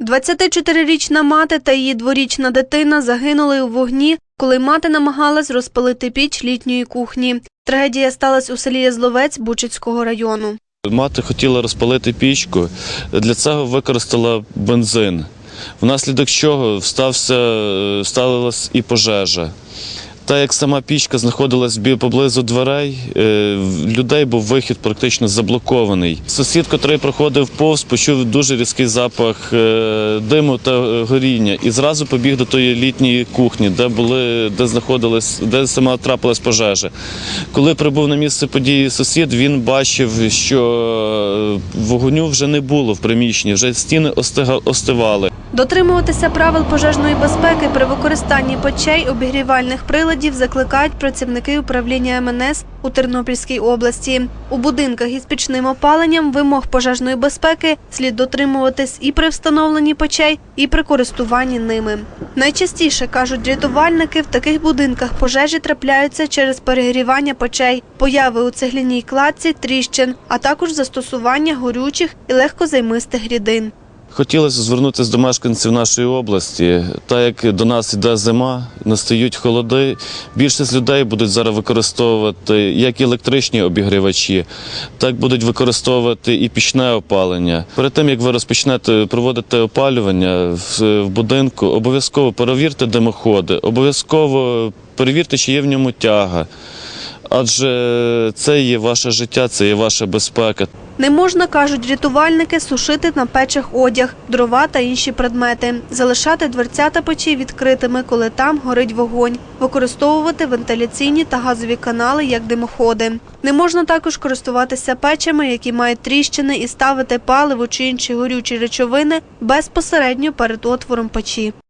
24-річна мати та її дворічна дитина загинули у вогні, коли мати намагалась розпалити піч літньої кухні. Трагедія сталася у селі Язловець Бучицького району. Мати хотіла розпалити пічку, для цього використала бензин, внаслідок чого встався, е, сталася і пожежа. Та як сама пічка знаходилась поблизу дверей, е, людей був вихід практично заблокований. Сусід, котрий проходив повз, почув дуже різкий запах е, диму та горіння і зразу побіг до тої літньої кухні, де були, де знаходилась, де сама трапилась пожежа. Коли прибув на місце події сусід, він бачив, що е, вогню вже не було в приміщенні, вже стіни остивали. Дотримуватися правил пожежної безпеки при використанні печей обігрівальних приладів закликають працівники управління МНС у Тернопільській області. У будинках із пічним опаленням вимог пожежної безпеки слід дотримуватись і при встановленні печей, і при користуванні ними. Найчастіше кажуть рятувальники, в таких будинках пожежі трапляються через перегрівання печей, появи у цегляній кладці, тріщин, а також застосування горючих і легкозаймистих рідин. Хотілося звернутися до мешканців нашої області. Так як до нас йде зима, настають холоди. Більшість людей будуть зараз використовувати як електричні обігрівачі, так будуть використовувати і пічне опалення. Перед тим як ви розпочнете проводити опалювання в, будинку, обов'язково перевірте димоходи, обов'язково перевірте, чи є в ньому тяга. Адже це є ваше життя, це є ваша безпека. Не можна, кажуть рятувальники, сушити на печах одяг, дрова та інші предмети, залишати дверцята печі відкритими, коли там горить вогонь, використовувати вентиляційні та газові канали як димоходи. Не можна також користуватися печами, які мають тріщини, і ставити паливо чи інші горючі речовини безпосередньо перед отвором печі.